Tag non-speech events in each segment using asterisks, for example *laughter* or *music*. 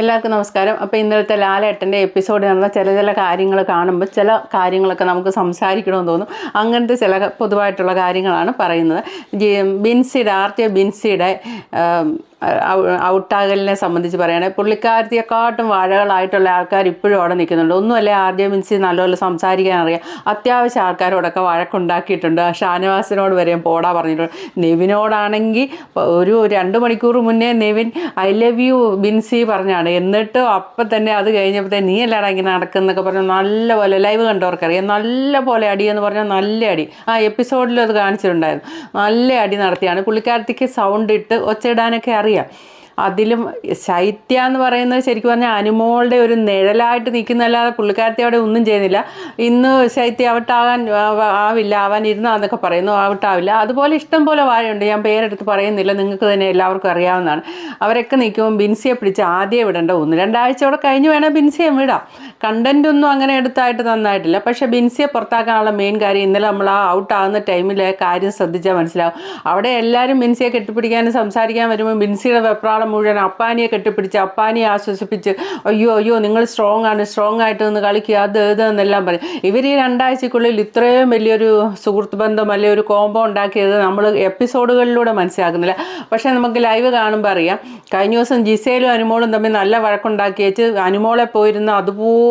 എല്ലാവർക്കും നമസ്കാരം. അപ്പോൾ ഇന്നലത്തെ ലാലേട്ടന്റെ എപ്പിസോഡ് നടന്ന ചില ചില കാര്യങ്ങൾ കാണുമ്പോൾ ചില കാര്യങ്ങളൊക്കെ നമുക്ക് സംസാരിക്കണമെന്ന് തോന്നും. അങ്ങനത്തെ ചില പൊതുവായിട്ടുള്ള കാര്യങ്ങളാണ് പറയുന്നത്. ബിൻസിയുടെ ആർ ടി ബിൻസിയുടെ ഔട്ടാകലിനെ സംബന്ധിച്ച് പറയുകയാണെങ്കിൽ പുള്ളിക്കാരത്തിയെക്കാട്ടും വാഴകളായിട്ടുള്ള ആൾക്കാർ ഇപ്പോഴും അവിടെ നിൽക്കുന്നുണ്ട്. ഒന്നുമല്ലേ ആർ മിൻസി നല്ലപോലെ സംസാരിക്കാൻ അറിയാം? അത്യാവശ്യം ആൾക്കാരോടൊക്കെ വഴക്കുണ്ടാക്കിയിട്ടുണ്ട്. ഷാനവാസിനോട് വരെയും പോടാ പറഞ്ഞിട്ടുണ്ട്. നെവിനോടാണെങ്കിൽ ഒരു രണ്ട് മണിക്കൂർ മുന്നേ Nevin I love you Binsy പറഞ്ഞാണ്. എന്നിട്ട് അപ്പം തന്നെ അത് കഴിഞ്ഞപ്പോഴത്തേ നീ അല്ലാടാ ഇങ്ങനെ നടക്കുന്നൊക്കെ പറഞ്ഞാൽ നല്ല പോലെ ലൈവ് കണ്ടവർക്കറിയാം. നല്ല പോലെ അടി എന്ന് പറഞ്ഞാൽ നല്ല അടി. ആ എപ്പിസോഡിലും അത് കാണിച്ചിട്ടുണ്ടായിരുന്നു. നല്ല അടി നടത്തിയാണ്. പുള്ളിക്കാരത്തിക്ക് സൗണ്ട് ഇട്ട് ഒച്ചയിടാനൊക്കെ അറിയാം. അതിലും ശൈത്യ എന്ന് പറയുന്നത് ശരിക്കും പറഞ്ഞാൽ അനുമോളുടെ ഒരു നിഴലായിട്ട് നിൽക്കുന്നല്ലാതെ പുള്ളിക്കാരത്തി അവിടെ ഒന്നും ചെയ്യുന്നില്ല. ഇന്ന് ശൈത്യ ആവില്ല ആവാൻ ഇരുന്നാന്നൊക്കെ പറയുന്നു ഔട്ടാവില്ല. അതുപോലെ ഇഷ്ടം പോലെ വാഴയുണ്ട്. ഞാൻ പേരെടുത്ത് പറയുന്നില്ല നിങ്ങൾക്ക് തന്നെ എല്ലാവർക്കും അറിയാവുന്നതാണ്. അവരൊക്കെ നിൽക്കുമ്പോൾ ബിൻസിയെ പിടിച്ച് ആദ്യം വിടേണ്ട ഒന്ന്. രണ്ടാഴ്ച കൂടെ കഴിഞ്ഞ് വേണേൽ ബിൻസിയെ വിടാം. കണ്ടന്റ് ഒന്നും അങ്ങനെ എടുത്തായിട്ട് നന്നായിട്ടില്ല. പക്ഷേ ബിൻസിയെ പുറത്താക്കാനുള്ള മെയിൻ കാര്യം ഇന്നലെ നമ്മൾ ആ ഔട്ട് ആകുന്ന ടൈമിൽ കാര്യം ശ്രദ്ധിച്ചാൽ മനസ്സിലാവും. അവിടെ എല്ലാവരും ബിൻസിയെ കെട്ടിപ്പിടിക്കാനും സംസാരിക്കാൻ വരുമ്പോൾ ബിൻസിയുടെ വെപ്രാളം മുഴുവൻ അപ്പാനിയെ കെട്ടിപ്പിടിച്ച് അപ്പാനിയെ ആശ്വസിപ്പിച്ച് അയ്യോ അയ്യോ നിങ്ങൾ സ്ട്രോങ് ആണ് സ്ട്രോങ് ആയിട്ട് നിന്ന് കളിക്കുക അത് ഇത് എന്നെല്ലാം പറയും. ഇവർ ഈ രണ്ടാഴ്ചക്കുള്ളിൽ ഇത്രയും വലിയൊരു സുഹൃത്ത് ബന്ധം അല്ലെങ്കിൽ ഒരു കോംബോ ഉണ്ടാക്കിയത് നമ്മൾ എപ്പിസോഡുകളിലൂടെ മനസ്സിലാക്കുന്നില്ല. പക്ഷേ നമുക്ക് ലൈവ് കാണുമ്പോൾ അറിയാം. കഴിഞ്ഞ ദിവസം ജിസയിലും അനുമോളും തമ്മിൽ നല്ല വഴക്കുണ്ടാക്കി വെച്ച് അനുമോളെ പോയിരുന്ന അതുപോലെ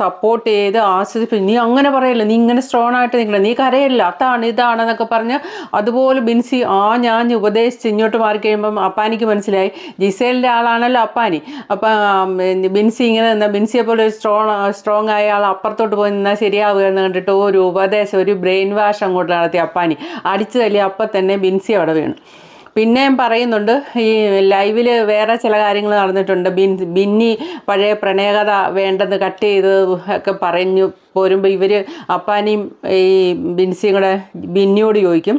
സപ്പോർട്ട് ചെയ്ത് ആസ്വദിപ്പിച്ച് നീ അങ്ങനെ പറയല്ല നീ ഇങ്ങനെ സ്ട്രോങ് ആയിട്ട് നിൽക്കണം നീ കരയല്ല അതാണ് ഇതാണെന്നൊക്കെ പറഞ്ഞ് അതുപോലെ ബിൻസി ആ ഞാൻ ഉപദേശിച്ച് ഇങ്ങോട്ട് മാറി കഴിയുമ്പം അപ്പാനിക്ക് മനസ്സിലായി ജിസേലിന്റെ ആളാണല്ലോ അപ്പാനി. അപ്പം ബിൻസി ഇങ്ങനെ നിന്ന ബിൻസിയെ പോലെ ഒരു സ്ട്രോങ് സ്ട്രോങ് ആയ ആൾ അപ്പുറത്തോട്ട് പോയി നിന്നാൽ ശരിയാവുക എന്ന് കണ്ടിട്ട് ഒരു ഉപദേശം ഒരു ബ്രെയിൻ വാഷ് അങ്ങോട്ട് നടത്തി അപ്പാനി. അടിച്ചു തല്ലി അപ്പം തന്നെ ബിൻസി അവിടെ വീണു. പിന്നെയും പറയുന്നുണ്ട് ഈ ലൈവിൽ വേറെ ചില കാര്യങ്ങൾ നടന്നിട്ടുണ്ട്. ബിൻ ബിന്നി പഴയ പ്രണയകഥ വേണ്ടെന്ന് കട്ട് ചെയ്ത് ഒക്കെ പറഞ്ഞു പോരുമ്പോൾ ഇവർ അപ്പാനിയും ഈ ബിൻസിയും കൂടെ ബിന്നിയോട് ചോദിക്കും.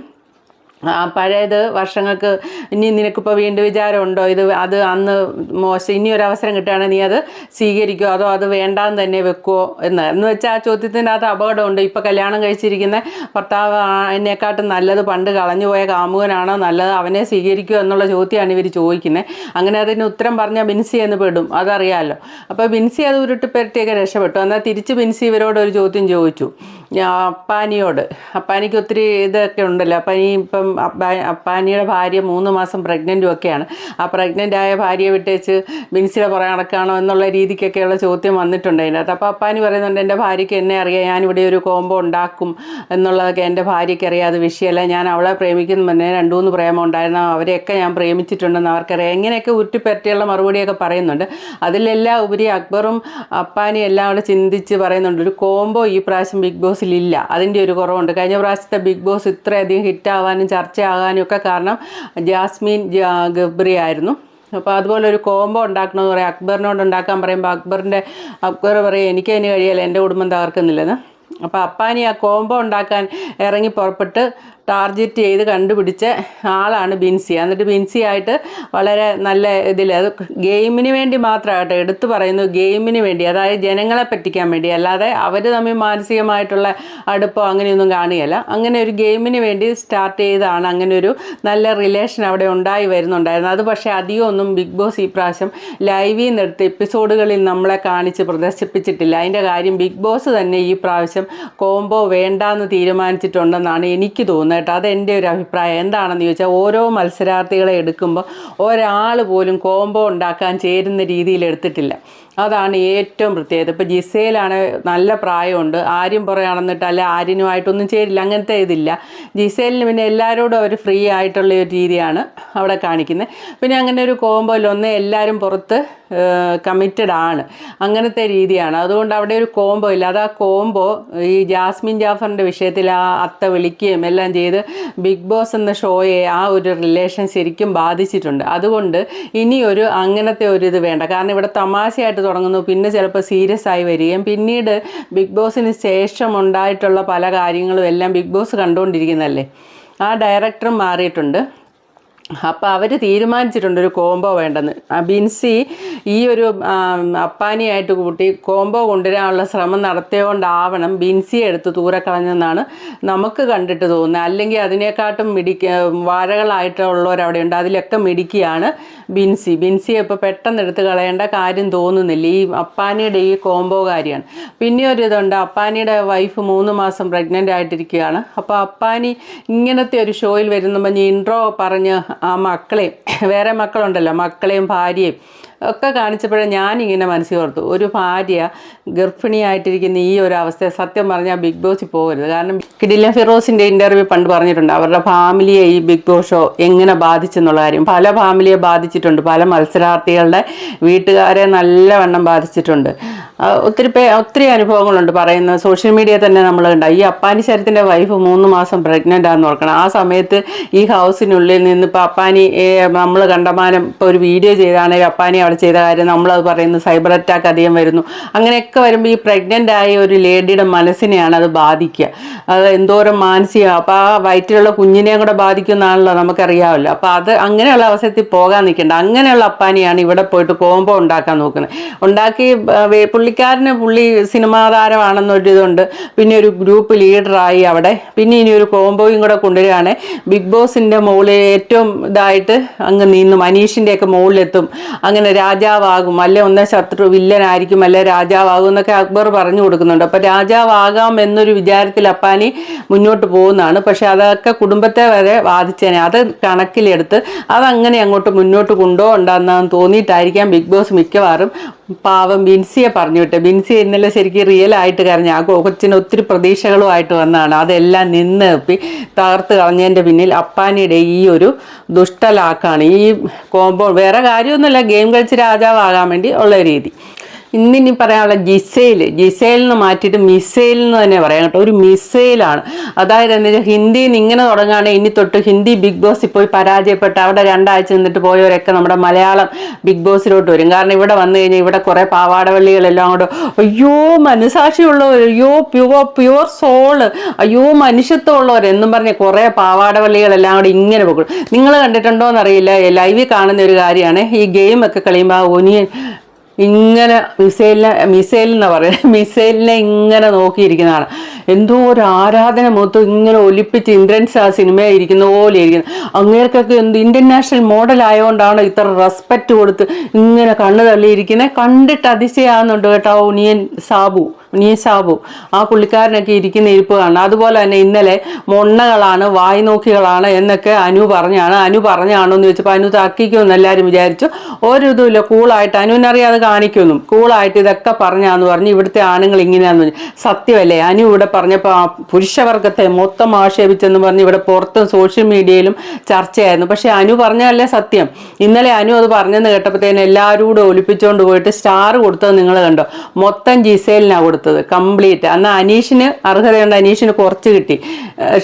പഴയത് വർഷങ്ങൾക്ക് ഇനി നിനക്കിപ്പോൾ വീണ്ടും വിചാരമുണ്ടോ? ഇത് അത് അന്ന് മോശം ഇനി ഒരു അവസരം കിട്ടുകയാണെങ്കിൽ നീ അത് സ്വീകരിക്കുമോ അതോ അത് വേണ്ടാന്ന് തന്നെ വെക്കുമോ എന്ന്? എന്ന് വെച്ചാൽ ആ ചോദ്യത്തിന്റെ അകത്ത് അപകടമുണ്ട്. ഇപ്പോൾ കല്യാണം കഴിച്ചിരിക്കുന്ന ഭർത്താവ് എന്നെക്കാട്ടും നല്ലത് പണ്ട് കളഞ്ഞുപോയ കാമുകനാണോ? നല്ലത് അവനെ സ്വീകരിക്കുമോ എന്നുള്ള ചോദ്യമാണ് ഇവർ ചോദിക്കുന്നത് അങ്ങനെ അതിന് ഉത്തരം പറഞ്ഞാൽ ബിൻസി എന്ന് പെടും. അതറിയാമല്ലോ അപ്പോൾ ബിൻസി അത് ഉരുട്ടിപ്പരട്ടിയൊക്കെ രക്ഷപ്പെട്ടു. എന്നാൽ തിരിച്ച് ബിൻസി ഇവരോട് ഒരു ചോദ്യം ചോദിച്ചു. അപ്പാനിയോട്. അപ്പാനിക്ക് ഒത്തിരി ഇതൊക്കെ ഉണ്ടല്ലോ. അപ്പാനി ഇപ്പം അപ്പാ അപ്പാനിയുടെ ഭാര്യ മൂന്ന് മാസം പ്രഗ്നന്റും ഒക്കെയാണ്. ആ പ്രഗ്നന്റ് ആയ ഭാര്യയെ വിട്ടേച്ച് ബിൻസിയുടെ പുറകെ നടക്കുകയാണോ എന്നുള്ള രീതിക്കൊക്കെയുള്ള ചോദ്യം വന്നിട്ടുണ്ട് അതിനകത്ത് അപ്പോൾ അപ്പാനി പറയുന്നുണ്ട് എന്റെ ഭാര്യയ്ക്ക് എന്നെ അറിയാം. ഞാനിവിടെ ഒരു കോംബോ ഉണ്ടാക്കും എന്നുള്ളതൊക്കെ എന്റെ ഭാര്യയ്ക്ക് അറിയാം. അത് വിഷയമല്ല. ഞാൻ അവളെ പ്രേമിക്കുന്ന. മുന്നേ രണ്ട് മൂന്ന് പ്രേമം ഉണ്ടായിരുന്നു. അവരെയൊക്കെ ഞാൻ പ്രേമിച്ചിട്ടുണ്ടെന്ന് അവർക്കറിയാം. ഇങ്ങനെയൊക്കെ ഉരുട്ടിപ്പറ്റിയുള്ള മറുപടിയൊക്കെ പറയുന്നുണ്ട്. അതിലെല്ലാം ഉപരി അക്ബറും അപ്പാനി എല്ലാം കൂടെ ചിന്തിച്ച് പറയുന്നുണ്ട് ഒരു കോംബോ ഈ പ്രാവശ്യം ബിഗ് ബോസിൽ ഇല്ല അതിന്റെ ഒരു കുറവുണ്ട്. കഴിഞ്ഞ പ്രാവശ്യത്തെ ബിഗ് ബോസ് ഇത്രയധികം ഹിറ്റാവാനും ചർച്ചയാകാനും ഒക്കെ കാരണം ജാസ്മിൻ ഗബ്രി ആയിരുന്നു. അപ്പോൾ അതുപോലെ ഒരു കോംബോ ഉണ്ടാക്കണമെന്ന് പറയാം. അക്ബറിനോട് ഉണ്ടാക്കാൻ പറയുമ്പോൾ അക്ബറിന്റെ അക്ബർ പറയും എനിക്ക് അതിന് കഴിയല്ല. എന്റെ കുടുംബം തകർക്കുന്നില്ലെന്ന്. അപ്പോൾ അപ്പാനി ആ കോംബോ ഉണ്ടാക്കാൻ ഇറങ്ങി പുറപ്പെട്ട് ടാർഗറ്റ് ചെയ്ത് കണ്ടുപിടിച്ച ആളാണ് ബിൻസി. എന്നിട്ട് ബിൻസി ആയിട്ട് വളരെ നല്ല ഇതിൽ അത് ഗെയിമിന് വേണ്ടി മാത്രമാകട്ടെ എടുത്തു പറയുന്നു. ഗെയിമിന് വേണ്ടി. അതായത് ജനങ്ങളെ പറ്റിക്കാൻ വേണ്ടി. അല്ലാതെ അവർ തമ്മിൽ മാനസികമായിട്ടുള്ള അടുപ്പോ അങ്ങനെയൊന്നും കാണുകയല്ല. അങ്ങനെ ഒരു ഗെയിമിന് വേണ്ടി സ്റ്റാർട്ട് ചെയ്താണ് അങ്ങനെ ഒരു നല്ല റിലേഷൻ അവിടെ ഉണ്ടായി വരുന്നുണ്ടായിരുന്നു. അത് പക്ഷേ അധികം ഒന്നും ബിഗ് ബോസ് ഈ പ്രാവശ്യം ലൈവിൽ നിന്ന് എടുത്ത് എപ്പിസോഡുകളിൽ നമ്മളെ കാണിച്ച് പ്രദർശിപ്പിച്ചിട്ടില്ല. അതിന്റെ കാര്യം ബിഗ് ബോസ് തന്നെ ഈ പ്രാവശ്യം കോംബോ വേണ്ടാന്ന് തീരുമാനിച്ചിട്ടുണ്ടെന്നാണ് എനിക്ക് തോന്നുന്നത്. കേട്ടോ. അതെന്റെ ഒരു അഭിപ്രായം. എന്താണെന്ന് ചോദിച്ചാൽ ഓരോ മത്സരാർത്ഥികളെ എടുക്കുമ്പോൾ ഒരാൾ പോലും കോംബോ ഉണ്ടാക്കാൻ ചേരുന്ന രീതിയിൽ എടുത്തിട്ടില്ല. അതാണ് ഏറ്റവും പ്രത്യേകത. ഇപ്പോൾ ജിസയിലാണ് നല്ല പ്രായമുണ്ട്. ആരും പുറയാണെന്നിട്ട് അല്ലെ ആര്യനുമായിട്ടൊന്നും ചേരില്ല അങ്ങനത്തെ ഇതില്ല. ജിസേലിന് പിന്നെ എല്ലാവരോടും അവർ ഫ്രീ ആയിട്ടുള്ള ഒരു രീതിയാണ് അവിടെ കാണിക്കുന്നത്. പിന്നെ അങ്ങനെ ഒരു ഒന്ന് എല്ലാവരും പുറത്ത് കമ്മിറ്റഡ് ആണ്. അങ്ങനത്തെ രീതിയാണ്. അതുകൊണ്ട് അവിടെ ഒരു കോംബോ ഇല്ല. അത് ആ കോംബോ ഈ ജാസ്മിൻ ജാഫറിന്റെ വിഷയത്തിൽ ആ അത്ത വിളിക്കുകയും എല്ലാം ചെയ്ത് ബിഗ് ബോസ് എന്ന ഷോയെ ആ ഒരു റിലേഷൻ ശരിക്കും ബാധിച്ചിട്ടുണ്ട്. അതുകൊണ്ട് ഇനി ഒരു അങ്ങനത്തെ ഒരു ഇത് വേണ്ട. കാരണം ഇവിടെ തമാശയായിട്ട് തുടങ്ങുന്നു. പിന്നെ ചിലപ്പോൾ സീരിയസ് ആയി വരികയും പിന്നീട് ബിഗ് ബോസിന് ശേഷം ഉണ്ടായിട്ടുള്ള പല കാര്യങ്ങളും എല്ലാം ബിഗ് ബോസ് കണ്ടുകൊണ്ടിരിക്കുന്നതല്ലേ? ആ ഡയറക്ടറും മാറിയിട്ടുണ്ട്. അപ്പോൾ അവർ തീരുമാനിച്ചിട്ടുണ്ട് ഒരു കോംബോ വേണ്ടെന്ന്. ബിൻസി ഈ ഒരു അപ്പാനിയായിട്ട് കൂട്ടി കോംബോ കൊണ്ടുവരാനുള്ള ശ്രമം നടത്തിയോണ്ടാവണം ബിൻസിയെ എടുത്ത് ദൂരെ കളഞ്ഞെന്നാണ് നമുക്ക് കണ്ടിട്ട് തോന്നുന്നത്. അല്ലെങ്കിൽ അതിനെക്കാട്ടും മിടിക്ക വാഴകളായിട്ടുള്ളവരവിടെയുണ്ട് അതിലൊക്കെ മിടിക്കുകയാണ് ബിൻസി. ബിൻസിയെ ഇപ്പോൾ പെട്ടെന്ന് എടുത്ത് കളയേണ്ട കാര്യം തോന്നുന്നില്ല. ഈ അപ്പാനിയുടെ ഈ കോംബോ കാര്യമാണ് പിന്നെ ഒരു ഇതുണ്ട്. അപ്പാനിയുടെ വൈഫ് മൂന്ന് മാസം പ്രഗ്നന്റ് ആയിട്ടിരിക്കുകയാണ്. അപ്പോൾ അപ്പാനി ഇങ്ങനത്തെ ഒരു ഷോയിൽ പറഞ്ഞ് ഇൻട്രോ പറഞ്ഞ് ആ മക്കളെയും വേറെ മക്കളുണ്ടല്ലോ മക്കളെയും ഭാര്യയും ഒക്കെ കാണിച്ചപ്പോഴേ ഞാനിങ്ങനെ മനസ്സിൽ ഓർത്തു. ഒരു ഭാര്യ ഗർഭിണിയായിട്ടിരിക്കുന്ന ഈ ഒരു അവസ്ഥ സത്യം പറഞ്ഞാൽ ബിഗ് ബോസിൽ പോകരുത്. കാരണം കിഡില ഫിറോസിന്റെ ഇന്റർവ്യൂ പണ്ട് പറഞ്ഞിട്ടുണ്ട്. അവരുടെ ഫാമിലിയെ ഈ ബിഗ് ബോസ് ഷോ എങ്ങനെ ബാധിച്ചെന്നുള്ള കാര്യം. പല ഫാമിലിയെ ബാധിച്ചിട്ടുണ്ട്. പല മത്സരാർത്ഥികളുടെ വീട്ടുകാരെ നല്ലവണ്ണം ബാധിച്ചിട്ടുണ്ട്. ഒത്തിരി പേ ഒത്തിരി അനുഭവങ്ങളുണ്ട്. പറയുന്നത് സോഷ്യൽ മീഡിയ തന്നെ നമ്മൾ കണ്ട. ഈ അപ്പാനി ശരത്തിന്റെ വൈഫ് മൂന്ന് മാസം പ്രഗ്നന്റ് ആണെന്ന് ഓർക്കണം. ആ സമയത്ത് ഈ ഹൗസിനുള്ളിൽ നിന്ന് ഇപ്പോൾ അപ്പാനി നമ്മൾ കണ്ടമാനം ഇപ്പോൾ ഒരു വീഡിയോ ചെയ്താണെങ്കിൽ അപ്പാനി അവിടെ ചെയ്ത കാര്യം നമ്മളത് പറയുന്നു സൈബർ അറ്റാക്ക് അധികം വരുന്നു. അങ്ങനെയൊക്കെ വരുമ്പോൾ ഈ പ്രഗ്നന്റ് ആയ ഒരു ലേഡിയുടെ മനസ്സിനെയാണ് അത് ബാധിക്കുക. അത് എന്തോരം മാനസിക അപ്പോൾ ആ വയറ്റിലുള്ള കുഞ്ഞിനെയും കൂടെ ബാധിക്കുന്നതാണല്ലോ നമുക്കറിയാമല്ലോ. അപ്പോൾ അത് അങ്ങനെയുള്ള അവസരത്തിൽ പോകാൻ നിൽക്കേണ്ട. അങ്ങനെയുള്ള അപ്പാനിയാണ് ഇവിടെ പോയിട്ട് കോംബോ ഉണ്ടാക്കാൻ നോക്കുന്നത്. ഉണ്ടാക്കി പുള്ളിക്കാരന് പുള്ളി സിനിമാ താരമാണെന്നൊരിതുണ്ട്. പിന്നെ ഒരു ഗ്രൂപ്പ് ലീഡറായി അവിടെ. പിന്നെ ഇനി ഒരു കോംബോയും കൂടെ കൊണ്ടുവരികയാണ്. ബിഗ് ബോസിന്റെ മുകളിൽ ഏറ്റവും ഇതായിട്ട് അങ്ങ് നീന്നും അനീഷിന്റെയൊക്കെ മുകളിലെത്തും അങ്ങനെ രാജാവാകും. അല്ലെ ഒന്ന് ശത്രു വില്ലനായിരിക്കും അല്ലെ രാജാവാകും എന്നൊക്കെ അക്ബർ പറഞ്ഞു കൊടുക്കുന്നുണ്ട്. അപ്പോൾ രാജാവാകാം എന്നൊരു വിചാരത്തിൽ അപ്പാനി മുന്നോട്ട് പോകുന്നതാണ്. പക്ഷെ അതൊക്കെ കുടുംബത്തെ വരെ ബാധിച്ചേനെ. അത് കണക്കിലെടുത്ത് അതങ്ങനെ അങ്ങോട്ട് മുന്നോട്ട് കൊണ്ടുപോകണ്ടെന്നാന്ന് തോന്നിയിട്ടായിരിക്കാം ബിഗ് ബോസ് മിക്കവാറും പാവം ബിൻസിയെ പറഞ്ഞു വിട്ടെ. ബിൻസി ഇന്നലെ ശരിക്കും റിയൽ ആയിട്ട് കരഞ്ഞു. ആ കൊച്ചിന് ഒത്തിരി പ്രതീക്ഷകളുമായിട്ട് വന്നതാണ്. അതെല്ലാം നിന്ന് നിർത്തി തകർത്ത് കളഞ്ഞതിന്റെ പിന്നിൽ അപ്പാനിയുടെ ഈ ഒരു ദുഷ്ടലാക്കാണ് ഈ കോമ്പോ വേറെ കാര്യമൊന്നുമില്ല. ഗെയിം കളിച്ച് രാജാവാകാൻ വേണ്ടി ഉള്ള രീതി. ഇന്നിനി പറയാനുള്ള ജിസൈൽ ജിസൈലിൽ എന്ന് മാറ്റിയിട്ട് മിസൈൽ എന്ന് തന്നെ പറയാം കേട്ടോ. ഒരു മിസൈലാണ്. അതായത് എന്താ വെച്ചാൽ ഹിന്ദിയിൽ നിന്ന് ഇങ്ങനെ തുടങ്ങുകയാണെങ്കിൽ ഇനി തൊട്ട് ഹിന്ദി ബിഗ് ബോസിൽ പോയി പരാജയപ്പെട്ട് അവിടെ രണ്ടാഴ്ച നിന്നിട്ട് പോയവരൊക്കെ നമ്മുടെ മലയാളം ബിഗ് ബോസിലോട്ട് വരും. കാരണം ഇവിടെ വന്നു കഴിഞ്ഞാൽ ഇവിടെ കുറേ പാവാടവള്ളികളെല്ലാം കൂടെ അയ്യോ മനസാക്ഷിയുള്ളവർ അയ്യോ പ്യുവർ പ്യുവർ സോൾ അയ്യോ മനുഷ്യത്വമുള്ളവർ എന്നും പറഞ്ഞ് കുറേ പാവാടവള്ളികളെല്ലാം കൂടെ ഇങ്ങനെ പോകും. നിങ്ങൾ കണ്ടിട്ടുണ്ടോ എന്നറിയില്ല ലൈവിൽ കാണുന്ന ഒരു കാര്യമാണ് ഈ ഗെയിമൊക്കെ കളിയുമ്പോൾ ആ ഒനിയൻ ഇങ്ങനെ മിസൈലിനെ മിസൈൽ എന്ന് പറയുന്നത് *laughs* മിസൈലിനെ ഇങ്ങനെ നോക്കിയിരിക്കുന്നതാണ്. എന്തോ ഒരു ആരാധന മൊത്തം ഇങ്ങനെ ഒലിപ്പിച്ച് ഇന്ദ്രൻസ് ആ സിനിമ ഇരിക്കുന്ന പോലെ ഇരിക്കുന്നത് അങ്ങേർക്കൊക്കെ എന്ത് ഇന്റർനാഷണൽ മോഡൽ ആയതുകൊണ്ടാണ് ഇത്ര റെസ്പെക്റ്റ് കൊടുത്ത് ഇങ്ങനെ കണ്ണു തള്ളിയിരിക്കുന്നത് കണ്ടിട്ട് അതിശയാകുന്നുണ്ട് കേട്ടോ ഉനിയൻ സാബു. ഉനിയൻ സാബു ആ പുള്ളിക്കാരനൊക്കെ ഇരിക്കുന്ന ഇരിപ്പ് കാണണം. അതുപോലെ തന്നെ ഇന്നലെ മൊണ്ണകളാണ് വായി നോക്കികളാണ് എന്നൊക്കെ അനു പറഞ്ഞാണ്. അനു പറഞ്ഞാണോ എന്ന് ചോദിച്ചപ്പോൾ അനു തക്കിക്കുമെന്ന് എല്ലാവരും വിചാരിച്ചു. ഒരു ഇതുമില്ല കൂളായിട്ട് അനുവിനറിയാതെ കാണിക്കുന്നു. കൂളായിട്ട് ഇതൊക്കെ പറഞ്ഞാന്ന് പറഞ്ഞ് ഇവിടുത്തെ ആണുങ്ങൾ ഇങ്ങനെയാന്ന് പറഞ്ഞു. സത്യമല്ലേ? അനു ഇവിടെ പറഞ്ഞപ്പോൾ ആ പുരുഷവർഗത്തെ മൊത്തം ആക്ഷേപിച്ചെന്ന് പറഞ്ഞ് ഇവിടെ പുറത്തും സോഷ്യൽ മീഡിയയിലും ചർച്ചയായിരുന്നു. പക്ഷേ അനു പറഞ്ഞതല്ലേ സത്യം. ഇന്നലെ അനു അത് പറഞ്ഞെന്ന് കേട്ടപ്പോഴത്തേന് എല്ലാവരും കൂടെ ഒലിപ്പിച്ചുകൊണ്ട് പോയിട്ട് സ്റ്റാർ കൊടുത്തത് നിങ്ങൾ കണ്ടോ? മൊത്തം ജിസേലിനാണ് കൊടുത്തത്. കംപ്ലീറ്റ് അന്ന് അനീഷിന് അർഹതയുണ്ട്. അനീഷിന് കുറച്ച് കിട്ടി.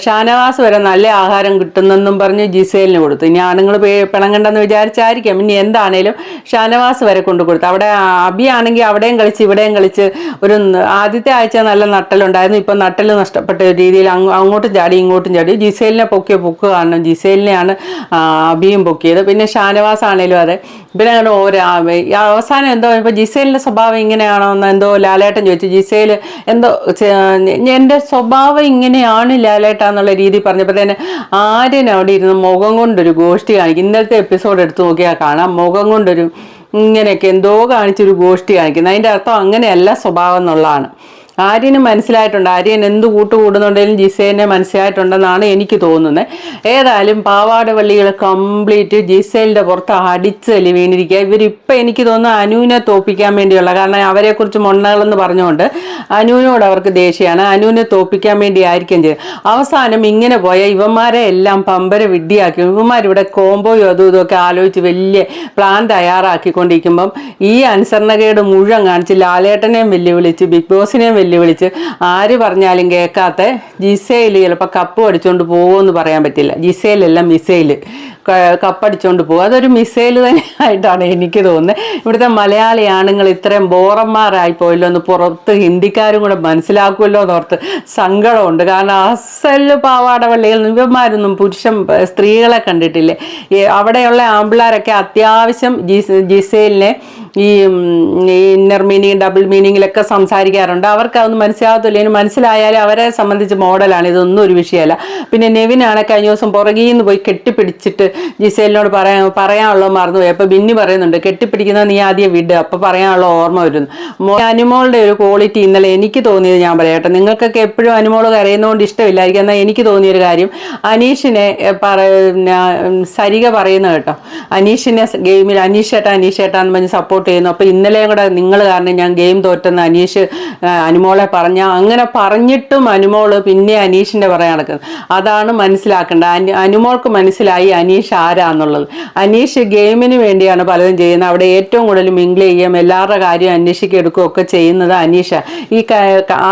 ഷാനവാസ് വരെ നല്ല ആഹാരം കിട്ടുന്നെന്നും പറഞ്ഞ് ജിസേലിന് കൊടുത്തു. ഇനി ആണുങ്ങൾ പിണങ്ങണ്ടെന്ന് വിചാരിച്ചായിരിക്കാം. ഇനി എന്താണേലും ഷാനവാസ് വരെ കൊണ്ട് കൊടുത്തു. അവിടെ അബി ആണെങ്കിൽ അവിടെയും കളിച്ച് ഇവിടെയും കളിച്ച് ഒരു ആദ്യത്തെ ആഴ്ച നല്ല നട്ടലുണ്ടായിരുന്നു. ഇപ്പം നട്ടൽ നഷ്ടപ്പെട്ട രീതിയിൽ അങ്ങ് അങ്ങോട്ടും ചാടി ഇങ്ങോട്ടും ചാടി. ജിസേലിനെ പൊക്കിയ പൊക്ക് കാണണം. ജിസേലിനെയാണ് അബിയും പൊക്കിയത്. പിന്നെ ഷാനവാസ് ആണേലും അതെ. പിന്നെ അങ്ങനെ ഓരോ അവസാനം എന്തോ ഇപ്പം ജിസേലിന്റെ സ്വഭാവം ഇങ്ങനെയാണോ എന്ന് എന്തോ ലാലേട്ടൻ ചോദിച്ചു. ജിസേൽ എന്തോ എന്റെ സ്വഭാവം ഇങ്ങനെയാണ് ലാലേട്ടാന്നുള്ള രീതി പറഞ്ഞപ്പോൾ തന്നെ ആര്യൻ അവിടെ ഇരുന്ന് മുഖം കൊണ്ടൊരു ഗോഷ്ടി കാണിക്കും. ഇന്നലത്തെ എപ്പിസോഡ് എടുത്ത് നോക്കിയാൽ കാണാം. മുഖം കൊണ്ടൊരു ഇങ്ങനെയൊക്കെ എന്തോ കാണിച്ചൊരു ഗോഷ്ടി കാണിക്കുന്നത് അതിന്റെ അർത്ഥം അങ്ങനെയല്ല സ്വഭാവം എന്നുള്ളതാണ്. ആര്യന് മനസ്സിലായിട്ടുണ്ട്. ആര്യൻ എന്ത് കൂട്ടുകൂടുന്നുണ്ടെങ്കിലും ജിസേനെ മനസ്സിലായിട്ടുണ്ടെന്നാണ് എനിക്ക് തോന്നുന്നത് ഏതായാലും പാവാടവള്ളികൾ കംപ്ലീറ്റ് ജിസേലിന്റെ പുറത്ത് അടിച്ച് തല്ലി വീണിരിക്കുക ഇവരിപ്പോൾ എനിക്ക് തോന്നുന്നു അനുവിനെ തോപ്പിക്കാൻ വേണ്ടിയുള്ള കാരണം അവരെക്കുറിച്ച് മൊണ്ണകളെന്ന് പറഞ്ഞുകൊണ്ട് അനുവിനോട് അവർക്ക് ദേഷ്യമാണ്. അനുവിനെ തോപ്പിക്കാൻ വേണ്ടി ആയിരിക്കും ചെയ്ത് അവസാനം ഇങ്ങനെ പോയ ഇവന്മാരെ എല്ലാം പമ്പര വിഡ്ഢിയാക്കി. ഇവന്മാരിവിടെ കോമ്പോയോ അതും ഇതൊക്കെ ആലോചിച്ച് വലിയ പ്ലാൻ തയ്യാറാക്കിക്കൊണ്ടിരിക്കുമ്പം ഈ അനുസരണകേട് മുഴുവൻ കാണിച്ച് ലാലേട്ടനെയും വെല്ലുവിളിച്ച് ബിഗ് ബോസിനെയും വെല്ലുവിളിച്ച് ആര് പറഞ്ഞാലും കേൾക്കാത്ത ജിസേൽ ചിലപ്പോൾ കപ്പ് അടിച്ചുകൊണ്ട് പോകുമെന്ന് പറയാൻ പറ്റില്ല. ജിസൈലല്ല മിസൈൽ കപ്പടിച്ചുകൊണ്ട് പോകും അതൊരു മിസൈൽ തന്നെ *laughs* ആയിട്ടാണ് എനിക്ക് തോന്നുന്നത് ഇവിടുത്തെ മലയാളി ആണുങ്ങൾ ഇത്രയും ബോറന്മാരായി പോയല്ലോ എന്ന് പുറത്ത് ഹിന്ദിക്കാരും കൂടെ മനസ്സിലാക്കുമല്ലോ എന്നോർത്ത് സങ്കടമുണ്ട്. കാരണം അസൽ പാവാട വള്ളികൾ ഇവന്മാരൊന്നും പുരുഷൻ സ്ത്രീകളെ കണ്ടിട്ടില്ലേ? അവിടെയുള്ള ആമ്പിള്ളാരൊക്കെ അത്യാവശ്യം ജിസ് ജിസേലിനെ ഈ ഇന്നർ മീനിങ് ഡബിൾ മീനിങ്ങിലൊക്കെ സംസാരിക്കാറുണ്ട്. അവർക്ക് അതൊന്നും മനസ്സിലാകത്തില്ല. ഇനി മനസ്സിലായാലും അവരെ സംബന്ധിച്ച് മോഡലാണ്. ഇതൊന്നും ഒരു വിഷയമല്ല. പിന്നെ നെവിനാണ് കഴിഞ്ഞ ദിവസം പുറകിൽ നിന്ന് പോയി കെട്ടിപ്പിടിച്ചിട്ട് ജിസേലിനോട് പറയാൻ പറയാനുള്ളത് മറന്നുപോയി. അപ്പോൾ ബിന്നി പറയുന്നുണ്ട് കെട്ടിപ്പിടിക്കുന്നത് നീ ആദ്യം വിട്. അപ്പോൾ പറയാനുള്ള ഓർമ്മ വരുന്നു. അനിമോളുടെ ഒരു ക്വാളിറ്റി ഇന്നലെ എനിക്ക് തോന്നിയത് ഞാൻ പറയട്ടെ നിങ്ങൾക്കൊക്കെ എപ്പോഴും അനുമോൾ കരയുന്നതുകൊണ്ട് ഇഷ്ടമില്ലായിരിക്കും. എന്നാൽ എനിക്ക് തോന്നിയൊരു കാര്യം അനീഷിനെ പറ സരിക പറയുന്ന കേട്ടോ. അനീഷിനെ ഗെയിമിൽ അനീഷ് ചേട്ടാ അനീഷ് എന്ന് പറഞ്ഞ് സപ്പോർട്ട് ചെയ്യുന്നു. അപ്പോൾ ഇന്നലെയും കൂടെ നിങ്ങൾ കാരണം ഞാൻ ഗെയിം തോറ്റെന്ന് അനീഷ് അനുമോളെ പറഞ്ഞ അങ്ങനെ പറഞ്ഞിട്ടും അനുമോൾ പിന്നെ അനീഷിന്റെ പറയാൻ നടക്കുന്നത് അതാണ് മനസ്സിലാക്കേണ്ടത്. അനു അനുമോൾക്ക് മനസ്സിലായി അനീഷ് ആരാന്നുള്ളത്. അനീഷ് ഗെയിമിന് വേണ്ടിയാണ് പലതും ചെയ്യുന്നത്. അവിടെ ഏറ്റവും കൂടുതൽ മിങ്കിൾ ചെയ്യുകയും എല്ലാവരുടെ കാര്യം അന്വേഷിക്കുക ഒക്കെ ചെയ്യുന്നത് അനീഷ. ഈ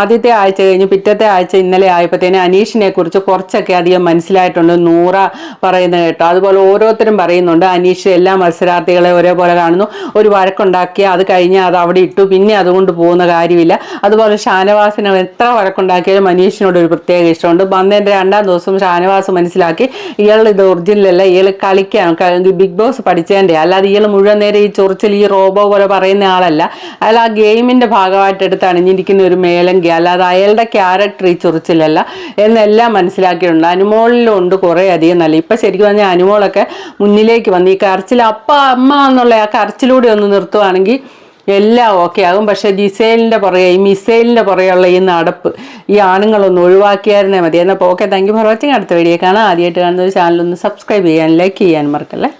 ആദ്യത്തെ ആഴ്ച കഴിഞ്ഞ് പിറ്റത്തെ ആഴ്ച ഇന്നലെ ആയപ്പോഴത്തേനും അനീഷിനെ കുറിച്ച് കുറച്ചൊക്കെ അധികം മനസ്സിലായിട്ടുണ്ട്. നൂറ പറയുന്നത് കേട്ടോ. അതുപോലെ ഓരോരുത്തരും പറയുന്നുണ്ട്. അനീഷ് എല്ലാ മത്സരാർത്ഥികളെ ഒരേപോലെ കാണുന്നു. ഒരു വഴക്കുണ്ടാക്കി അത് കഴിഞ്ഞ് അത് അവിടെ ഇട്ടു. പിന്നെ അതുകൊണ്ട് പോകുന്ന കാര്യമില്ല. അതുപോലെ ഷാനവാസിന് എത്ര വഴക്കുണ്ടാക്കിയാലും മനീഷിനോട് ഒരു പ്രത്യേക ഇഷ്ടമുണ്ട്. വന്നതിന്റെ രണ്ടാം ദിവസം ഷാനവാസ് മനസ്സിലാക്കി ഇയാൾ ഇത് ഒറിജിനലല്ല ഇയാൾ കളിക്കാൻ ബിഗ് ബോസ് പഠിച്ചതിന്റെ അല്ലാതെ ഇയാൾ മുഴുവൻ നേരം ഈ ചൊറിച്ചിൽ ഈ റോബോ പോലെ പറയുന്ന ആളല്ല. അയാൾ ആ ഗെയിമിന്റെ ഭാഗമായിട്ട് എടുത്ത് അണിഞ്ഞിരിക്കുന്ന ഒരു മേലങ്കി അല്ലാതെ അയാളുടെ ക്യാരക്ടർ ഈ ചൊറിച്ചിലല്ല എന്നെല്ലാം മനസ്സിലാക്കിയിട്ടുണ്ട്. അനുമോളിലും ഉണ്ട് കുറേ അധികം നല്ല. ഇപ്പം ശരിക്കും പറഞ്ഞാൽ അനുമോളൊക്കെ മുന്നിലേക്ക് വന്ന് ഈ കരച്ചിൽ അപ്പ അമ്മ എന്നുള്ള ആ കരച്ചിലൂടെ ഒന്ന് നിർത്തുവാണെങ്കിൽ എല്ലാം ഓക്കെ ആകും. പക്ഷെ ജിസൈലിന്റെ പുറകെ ഈ മിസൈലിന്റെ പുറകെയുള്ള ഈ നടപ്പ് ഈ ആണുങ്ങളൊന്ന് ഒഴിവാക്കിയായിരുന്നേ മതി. എന്നാൽ okay thank you for watching അടുത്ത വീഡിയോ കാണാം. ആദ്യമായിട്ട് കാണുന്ന ഒരു ചാനലൊന്ന് സബ്സ്ക്രൈബ് ചെയ്യാൻ ലൈക്ക് ചെയ്യാൻ മറക്കല്ലേ?